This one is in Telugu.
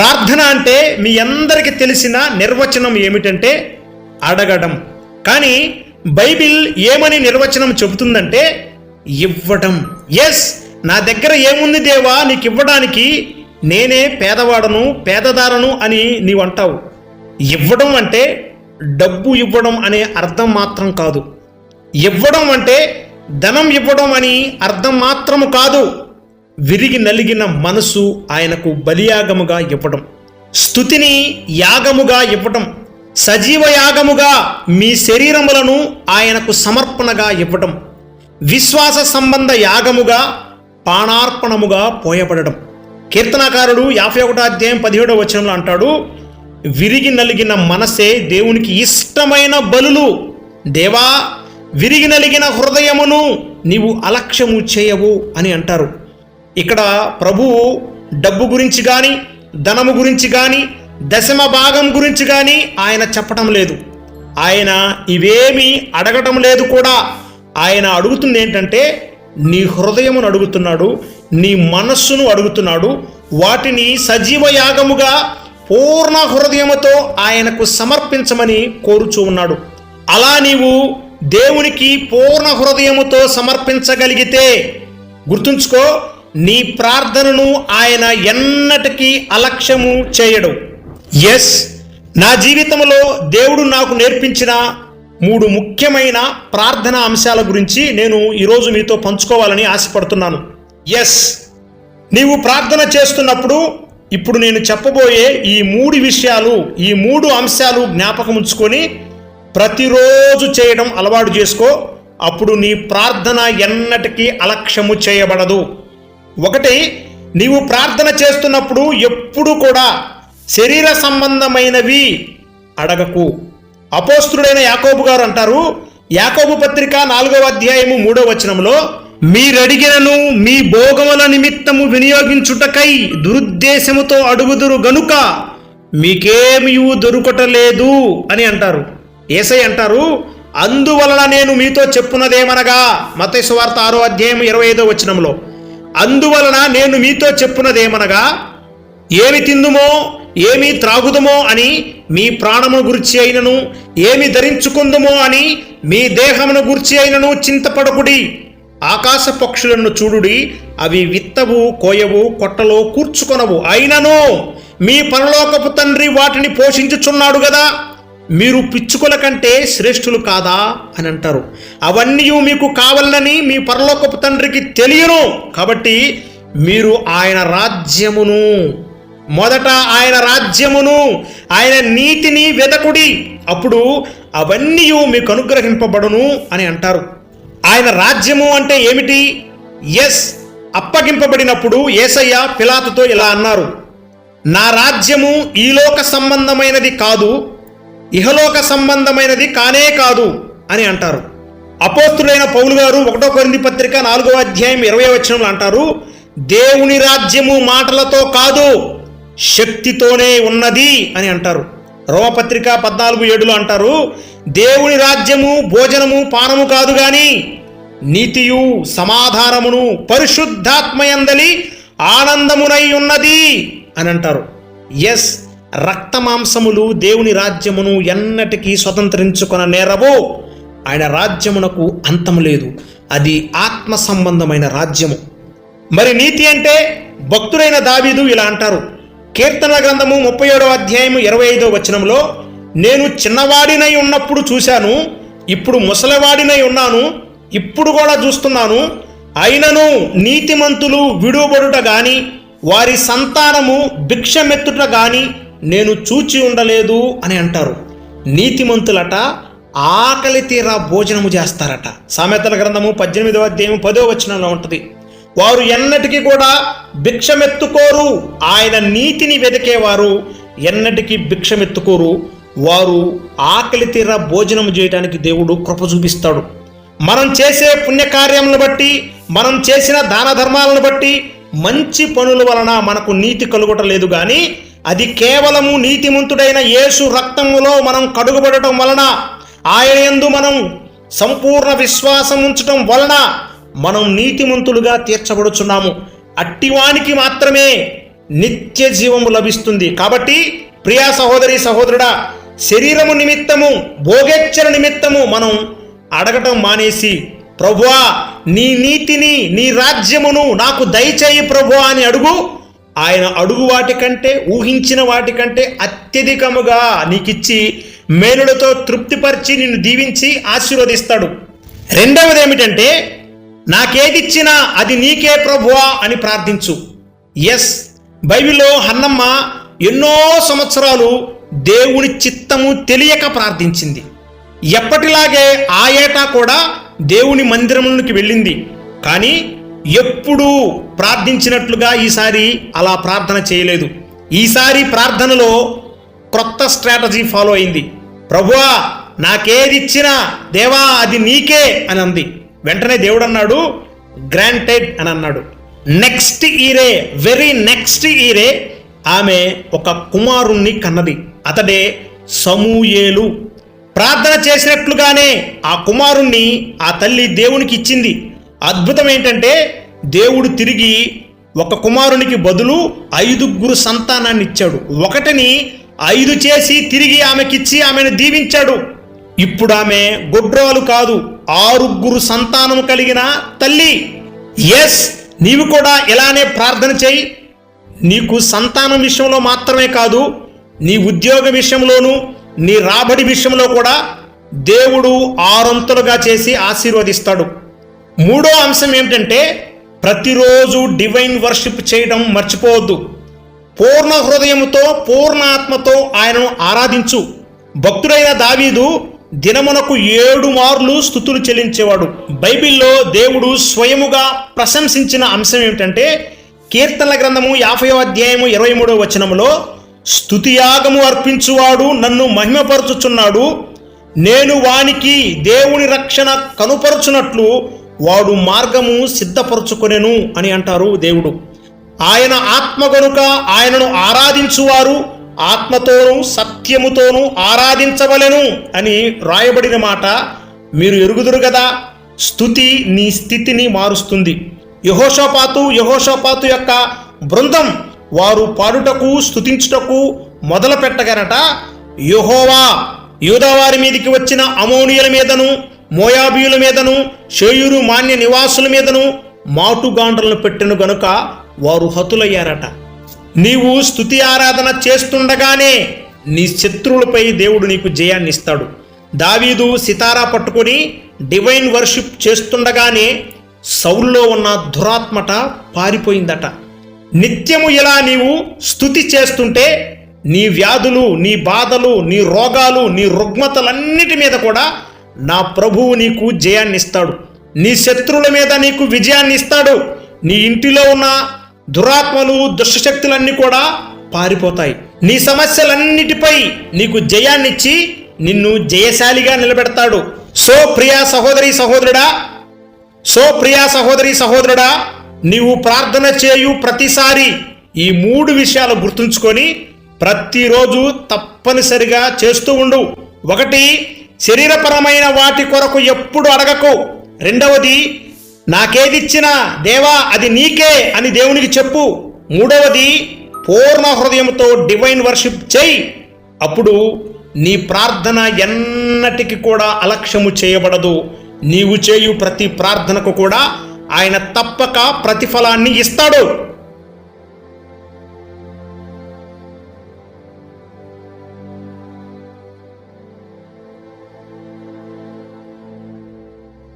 ప్రార్థన అంటే మీ అందరికీ తెలిసిన నిర్వచనం ఏమిటంటే అడగడం. కానీ బైబిల్ ఏమని నిర్వచనం చెబుతుందంటే ఇవ్వడం. ఎస్ నా దగ్గర ఏముంది దేవా? నీకు ఇవ్వడానికి నేనే పేదవాడను పేదదారను అని నీవు అంటావు. ఇవ్వడం అంటే డబ్బు ఇవ్వడం అనే అర్థం మాత్రం కాదు. ఇవ్వడం అంటే ధనం ఇవ్వడం అని అర్థం మాత్రము కాదు. విరిగి నలిగిన మనసు ఆయనకు బలియాగముగా ఇవ్వడం స్థుతిని యాగముగా ఇవ్వడం సజీవ యాగముగా మీ శరీరములను ఆయనకు సమర్పణగా ఇవ్వడం విశ్వాస సంబంధ యాగముగా పాణార్పణముగా పోయబడడం కీర్తనాకారుడు యాభై ఒకటో అధ్యాయం పదిహేడవ వచనంలో అంటాడు విరిగి నలిగిన మనసే దేవునికి ఇష్టమైన బలులు. దేవా విరిగి నలిగిన హృదయమును నీవు అలక్ష్యము చేయవు అని అంటారు. ఇక్కడ ప్రభువు డబ్బు గురించి కానీ ధనము గురించి కానీ దశమ భాగం గురించి కానీ ఆయన చెప్పటం లేదు. ఆయన ఇవేమీ అడగటం లేదు కూడా. ఆయన అడుగుతుంది ఏంటంటే నీ హృదయమును అడుగుతున్నాడు నీ మనస్సును అడుగుతున్నాడు వాటిని సజీవ యాగముగా పూర్ణ హృదయముతో ఆయనకు సమర్పించమని కోరుచూ ఉన్నాడు. అలా నీవు దేవునికి పూర్ణ హృదయముతో సమర్పించగలిగితే గుర్తుంచుకో నీ ప్రార్థనను ఆయన ఎన్నటికీ అలక్ష్యము చేయడు. ఎస్ నా జీవితంలో దేవుడు నాకు నేర్పించిన మూడు ముఖ్యమైన ప్రార్థన అంశాల గురించి నేను ఈరోజు మీతో పంచుకోవాలని ఆశపడుతున్నాను. ఎస్ నీవు ప్రార్థన చేస్తున్నప్పుడు ఇప్పుడు నేను చెప్పబోయే ఈ మూడు విషయాలు ఈ మూడు అంశాలు జ్ఞాపకం ఉంచుకొని ప్రతిరోజు చేయడం అలవాటు చేసుకో. అప్పుడు నీ ప్రార్థన ఎన్నటికీ అలక్ష్యము చేయబడదు. ఒకటి నీవు ప్రార్థన చేస్తున్నప్పుడు ఎప్పుడు కూడా శరీర సంబంధమైనవి అడగకు. అపోస్తుడైన యాకోబు గారు అంటారు యాకోబు పత్రిక నాలుగవ అధ్యాయము మూడవ వచనంలో మీరడిగినను మీ భోగముల నిమిత్తము వినియోగించుటకై దురుద్దేశముతో అడుగుదురు గనుక మీకేమీ దొరుకటలేదు అని అంటారు. ఏసై అంటారు అందువలన నేను మీతో చెప్పున్నదేమనగా మతేశ్వార్త ఆరో అధ్యాయం ఇరవై ఐదో వచనంలో అందువలన నేను మీతో చెప్పున్నదేమనగా ఏమి తిందుమో ఏమి త్రాగుదమో అని మీ ప్రాణమును గురించి అయినను ఏమి ధరించుకుందుమో అని మీ దేహమును గురించి అయినను చింతపడకుడి. ఆకాశ పక్షులను చూడుడి అవి విత్తవు కోయవు కొట్టలో కూర్చుకొనవు. అయినను మీ పరలోకపు తండ్రి వాటిని పోషించుచున్నాడు కదా మీరు పిచ్చుకల కంటే శ్రేష్ఠులు కాదా అని అంటారు. అవన్నీ మీకు కావాలని మీ పరలోకపు తండ్రికి తెలియను. కాబట్టి మీరు ఆయన రాజ్యమును మొదట ఆయన రాజ్యమును ఆయన నీతిని వెదకుడి. అప్పుడు అవన్నీ మీకు అనుగ్రహింపబడును అని అంటారు. ఆయన రాజ్యము అంటే ఏమిటి? ఎస్ అప్పగింపబడినప్పుడు ఏసయ్య పిలాతుతో ఇలా అన్నారు. నా రాజ్యము ఈ లోక సంబంధమైనది కాదు. ఇహలోక సంబంధమైనది కానే కాదు అని అంటారు. అపోస్తుడైన పౌలు గారు ఒకటో కొరింది పత్రిక నాలుగో అధ్యాయం ఇరవై వచనంలో అంటారు దేవుని రాజ్యము మాటలతో కాదు శక్తితోనే ఉన్నది అని అంటారు. రోమపత్రిక పద్నాలుగు ఏడులో అంటారు దేవుని రాజ్యము భోజనము పానము కాదు గాని నీతియు సమాధానమును పరిశుద్ధాత్మయందలి ఆనందమునై ఉన్నది అని అంటారు. ఎస్ రక్తమాంసములు దేవుని రాజ్యమును ఎన్నటికీ స్వతంత్రించుకొన నేరవో ఆయన రాజ్యమునకు అంతం లేదు. అది ఆత్మ సంబంధమైన రాజ్యము. మరి నీతి అంటే భక్తుడైన దావీదు ఇలా అంటారు. కీర్తన గ్రంథము ముప్పై ఏడవ అధ్యాయము ఇరవై ఐదో వచనంలో నేను చిన్నవాడినై ఉన్నప్పుడు చూశాను ఇప్పుడు ముసలివాడినై ఉన్నాను ఇప్పుడు కూడా చూస్తున్నాను. అయినను నీతిమంతులు విడువబడుట గాని వారి సంతానము భిక్షమెత్తుట గాని నేను చూచి ఉండలేదు అని అంటారు. నీతిమంతులట ఆకలి తీరా భోజనము చేస్తారట. సామెతల గ్రంథము పద్దెనిమిదవ అధ్యాయం పదో వచనంలో ఉంటుంది. వారు ఎన్నటికీ కూడా భిక్షమెత్తుకోరు. ఆయన నీతిని వెతికేవారు ఎన్నటికీ భిక్షమెత్తుకోరు. వారు ఆకలి తీరా భోజనం చేయడానికి దేవుడు కృప చూపిస్తాడు. మనం చేసే పుణ్యకార్యములను బట్టి మనం చేసిన దాన ధర్మాలను బట్టి మంచి పనుల వలన మనకు నీతి కలుగటలేదు కానీ అది కేవలము నీతిమంతుడైన యేసు రక్తములో మనం కడుగుబడటం వలన ఆయన ఎందు మనం సంపూర్ణ విశ్వాసం ఉంచటం వలన మనం నీతిమంతులుగా తీర్చబడుచున్నాము. అట్టివానికి మాత్రమే నిత్య జీవము లభిస్తుంది. కాబట్టి ప్రియా సహోదరి సహోదరుడా శరీరము నిమిత్తము భోగేచ్ఛల నిమిత్తము మనం అడగటం మానేసి ప్రభువా నీ నీతిని నీ రాజ్యమును నాకు దయచేయి ప్రభువా అని అడుగు ఆయన అడుగు వాటికంటే ఊహించిన వాటికంటే అత్యధికముగా నీకిచ్చి మేలులతో తృప్తిపరిచి నిన్ను దీవించి ఆశీర్వదిస్తాడు. రెండవది ఏమిటంటే నాకేదిచ్చినా అది నీకే ప్రభువా అని ప్రార్థించు. ఎస్ బైబిల్లో హన్నమ్మ ఎన్నో సంవత్సరాలు దేవుని చిత్తము తెలియక ప్రార్థించింది. ఎప్పటిలాగే ఆ ఏటా కూడా దేవుని మందిరంలోకి వెళ్ళింది. కానీ ఎప్పుడూ ప్రార్థించినట్లుగా ఈసారి అలా ప్రార్థన చేయలేదు. ఈసారి ప్రార్థనలో క్రొత్త స్ట్రాటజీ ఫాలో అయింది. ప్రభువా నాకేదిచ్చినా దేవా అది నీకే అని అంది. వెంటనే దేవుడు అన్నాడు గ్రాంటెడ్ అని అన్నాడు. నెక్స్ట్ ఈరే వెరీ నెక్స్ట్ ఈరే ఆమె ఒక కుమారుణ్ణి కన్నది. అతడే సమూయేలు. ప్రార్థన చేసినట్లుగానే ఆ కుమారుణ్ణి ఆ తల్లి దేవునికి ఇచ్చింది. అద్భుతం ఏంటంటే దేవుడు తిరిగి ఒక కుమారునికి బదులు ఐదుగురు సంతానాన్ని ఇచ్చాడు. ఒకటిని ఐదు చేసి తిరిగి ఆమెకిచ్చి ఆమెను దీవించాడు. ఇప్పుడు ఆమె గొడ్రాలు కాదు ఆరుగురు సంతానం కలిగిన తల్లి. ఎస్ నీవు కూడా ఇలానే ప్రార్థన చేయి. నీకు సంతానం విషయంలో మాత్రమే కాదు నీ ఉద్యోగ విషయంలోనూ నీ రాబడి విషయంలో కూడా దేవుడు ఆరొంతులుగా చేసి ఆశీర్వదిస్తాడు. మూడో అంశం ఏమిటంటే ప్రతిరోజు డివైన్ వర్షిప్ చేయడం మర్చిపోవద్దు. పూర్ణ హృదయముతో పూర్ణాత్మతో ఆయనను ఆరాధించు. భక్తుడైన దావీదు దినమునకు ఏడు మార్లు స్థుతులు చెల్లించేవాడు. బైబిల్లో దేవుడు స్వయముగా ప్రశంసించిన అంశం ఏమిటంటే కీర్తనల గ్రంథము యాభై అధ్యాయము ఇరవై మూడవ వచనములో స్థుతియాగము అర్పించువాడు నన్ను మహిమపరచుచున్నాడు. నేను వానికి దేవుని రక్షణ కనుపరుచున్నట్లు వాడు మార్గము సిద్ధపరచుకొనెను అని అంటారు దేవుడు. ఆయన ఆత్మ గనుక ఆయనను ఆరాధించువారు ఆత్మతోనూ సత్యముతోనూ ఆరాధించవలెను అని రాయబడిన మాట మీరు ఎరుగుదురు కదా స్థుతి నీ స్థితిని మారుస్తుంది. యహోషోపాతు యహోషోపాతు యొక్క బృందం వారు పాడుటకు స్థుతించుటకు మొదలు పెట్టగనట యహోవా యూదవారి మీదికి వచ్చిన అమోనియల మీదను మోయాబీయుల మీదను షేయురు మాన్య నివాసుల మీదను మాటుగాండ్రలను పెట్టెను గనుక వారు హతులయ్యారట. నీవు స్థుతి ఆరాధన చేస్తుండగానే నీ శత్రువులపై దేవుడు నీకు జయాన్ని ఇస్తాడు దావీదు సితారా పట్టుకొని డివైన్ వర్షిప్ చేస్తుండగానే సౌల్లో ఉన్న దురాత్మట పారిపోయిందట. నిత్యము ఇలా నీవు స్థుతి చేస్తుంటే నీ వ్యాధులు నీ బాధలు నీ రోగాలు నీ రుగ్మతలన్నిటి మీద కూడా నా ప్రభువు నీకు జయాన్ని ఇస్తాడు నీ శత్రువుల మీద నీకు విజయాన్ని ఇస్తాడు నీ ఇంటిలో ఉన్న దురాత్మలు దుష్టశక్తులన్నీ కూడా పారిపోతాయి. నీ సమస్యలన్నిటిపై నీకు జయాన్నిచ్చి నిన్ను జయశాలిగా నిలబెడతాడు. సో ప్రియా సహోదరి సహోదరుడా సో ప్రియా సహోదరి సహోదరుడా నీవు ప్రార్థన చేయు ప్రతిసారి ఈ మూడు విషయాలు గుర్తుంచుకొని ప్రతిరోజు తప్పనిసరిగా చేస్తూ ఉండు. ఒకటి శరీరపరమైన వాటి కొరకు ఎప్పుడు అడగకు. రెండవది నాకేదిచ్చినా దేవా అది నీకే అని దేవునికి చెప్పు. మూడవది పూర్ణ హృదయంతో డివైన్ వర్షిప్ చేయి. అప్పుడు నీ ప్రార్థన ఎన్నటికి కూడా అలక్ష్యము చేయబడదు. నీవు చేయు ప్రతి ప్రార్థనకు కూడా ఆయన తప్పక ప్రతిఫలాన్ని ఇస్తాడు.